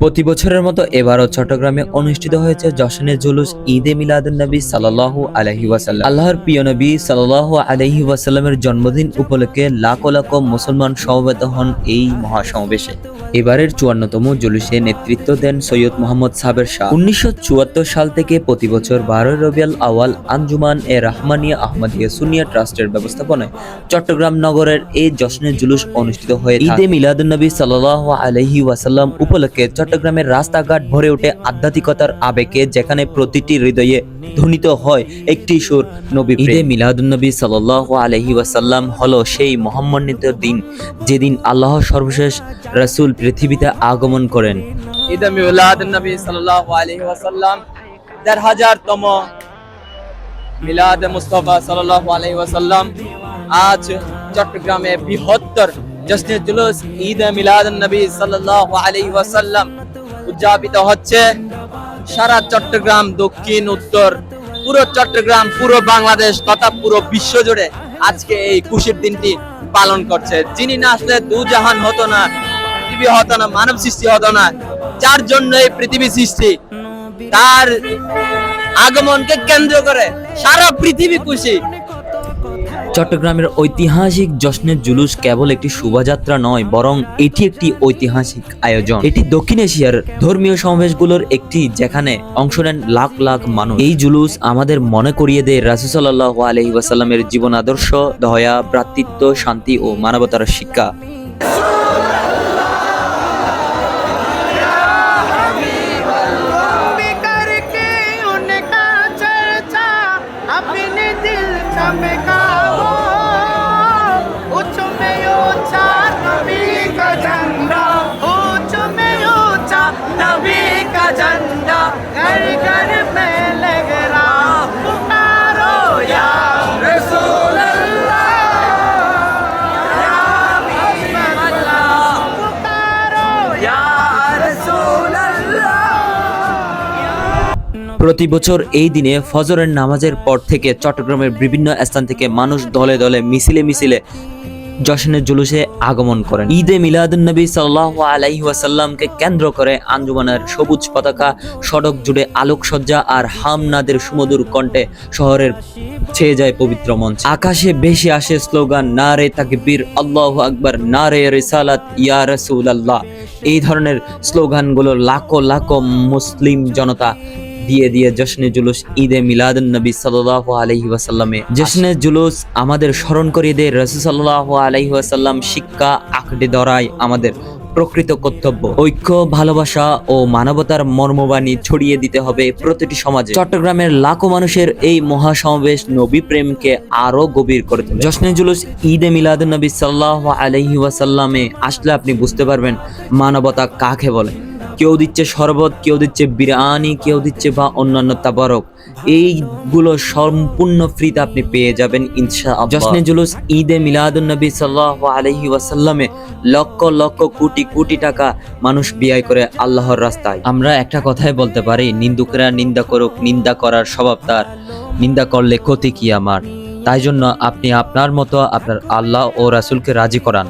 প্রতি বছরের মতো এবারও চট্টগ্রামে অনুষ্ঠিত হয়েছে জশনের জুলুস ঈদে মিলাদুন্নবী সাল্লাল্লাহু আলাইহি ওয়াসাল্লাম। আল্লাহর প্রিয় নবী সাল্লাল্লাহু আলাইহি ওয়াসাল্লামের জন্মদিন উপলক্ষে লাখো লাখো মুসলমান সমবেত হন এই মহাসমাবেশে। এবারের চুয়ান্নতম জুলুসে নেতৃত্ব দেন সৈয়দ মোহাম্মদ সাবের শাহ। উনিশশো চুয়াত্তর সাল থেকে প্রতি বছর বারোই রবিয়াল আওয়াল আঞ্জুমান এ রহমানিয়া আহমদিয়া সুনিয়া ট্রাস্টের ব্যবস্থাপনায় চট্টগ্রাম নগরের এই জশ্নের জুলুস অনুষ্ঠিত হয়ে। ঈদে মিলাদুন্নবী সাল্লাল্লাহু আলাইহি ওয়াসাল্লাম উপলক্ষে চট্টগ্রামের রাস্তাঘাট ভরে ওঠে আধ্যাত্মিকতার আবেগে যেখানে প্রতিটি হৃদয়ে ধ্বনিত হয় একটি সুর নবী ঈদে মিলাদুন্নবী সাল্লাল্লাহু আলাইহি ওয়াসাল্লাম হলো সেই মহাম্মান্বিত দিন যেদিন আল্লাহ সর্বশেষ রাসূল পৃথিবীতে আগমন করেন। ঈদ মিলাদ নবী সাল্লাল্লাহু আলাইহি ওয়াসাল্লাম দেড় হাজারতম মিলাদ মুস্তফা সাল্লাল্লাহু আলাইহি ওয়াসাল্লাম আজ চট্টগ্রামে বৃহত্তর জশ্নে জুলুস ঈদ মিলাদ নবী সাল্লাল্লাহু আলাইহি ওয়াসাল্লাম উদযাপিত হচ্ছে সারা চট্টগ্রাম, দক্ষিণ, উত্তর, পুরো চট্টগ্রাম, পুরো বাংলাদেশ তথা পুরো বিশ্ব জুড়ে আজকে এই খুশির দিনটি পালন করছে। যিনি না আসলে দু জাহান হতো না, পৃথিবী হতো না, মানব সৃষ্টি হতো না, যার জন্য এই পৃথিবী সৃষ্টি, তার আগমনকে কেন্দ্র করে সারা পৃথিবী খুশি। চট্টগ্রামের ঐতিহাসিক জশ্নের জুলুস কেবল একটি শোভাযাত্রা নয় বরং এটি একটি ঐতিহাসিক আয়োজন এটি দক্ষিণ এশিয়ার ধর্মীয় সমাবেশগুলোর একটি যেখানে অংশ নেন লাখ লাখ মানুষ এই জুলুস আমাদের মনে করিয়ে দেয় রাসুসাল্লাহ আলহি ওয়াসাল্লামের জীবন আদর্শ দয়া ভ্রাতৃত্ব শান্তি ও মানবতার শিক্ষা भी करके उनका चर्चा अपने दिल चमकाओ প্রতি বছর এই দিনে ফজরের নামাজের পর থেকে চট্টগ্রামের বিভিন্ন স্থান থেকে মানুষ দলে দলে মিছিলে মিছিলে জশনের জুলুসে আগমন করেন। ঈদে মিলাদুন্নবী সাল্লাহ আলাইহি কেন্দ্র করে আঞ্জুমানের সবুজ পতাকা, সড়ক জুড়ে আলোকসজ্জা আর হামনাদের সুমধুর কণ্ঠে শহরের ছেয়ে যায় পবিত্র মঞ্চ। আকাশে বেশি আসে স্লোগান না রে তাকবীর, আল্লাহ আকবর না রে রিসালাত, ইয়া রাসূলুল্লাহ। এই ধরনের স্লোগানগুলো লাখো লাখো মুসলিম জনতা দিয়ে দিয়ে জশ্নে জুলুস ঈদে মিলাদুন নবী সাল্লাল্লাহু আলাইহি ওয়াসাল্লামে। জশ্নে জুলুস আমাদের স্মরণ করিয়ে দেয় রাসূল সাল্লাল্লাহু আলাইহি ওয়াসাল্লাম শিক্ষা, আঁকড়ে ধরাই আমাদের প্রকৃত কর্তব্য। ঐক্য, ভালোবাসা ও মানবতার মর্মবাণী ছড়িয়ে দিতে হবে প্রতিটি সমাজে। চট্টগ্রামের লাখো মানুষের এই মহাসমাবেশ নবী প্রেমকে আরও গভীর করে তোলে। জশ্নে জুলুস ঈদে মিলাদুন নবী সাল্লাল্লাহু আলাইহি ওয়াসাল্লামে আসলে আপনি বুঝতে পারবেন মানবতা কাকে বলে। কেউ দিচ্ছে শরবত কেউ দিচ্ছে বিরিয়ানি কেউ দিচ্ছে বা অন্যান্য তাবারক। এইগুলো সম্পূর্ণ ফ্রিতে আপনি পেয়ে যাবেন ইনশা জশ্নে জুলুস ঈদে মিলাদুন নবী সাল্লাল্লাহু আলাইহি ওয়াসাল্লামে লক্ষ লক্ষ কোটি কোটি টাকা মানুষ ব্যয় করে আল্লাহর রাস্তায়। আমরা একটা কথাই বলতে পারি নিন্দুকরা নিন্দা করুক নিন্দা করার স্বভাব তার। নিন্দা করলে ক্ষতি কি আমার? তাই জন্য আপনি আপনার মতো আপনার আল্লাহ ও রাসূলকে রাজি করান।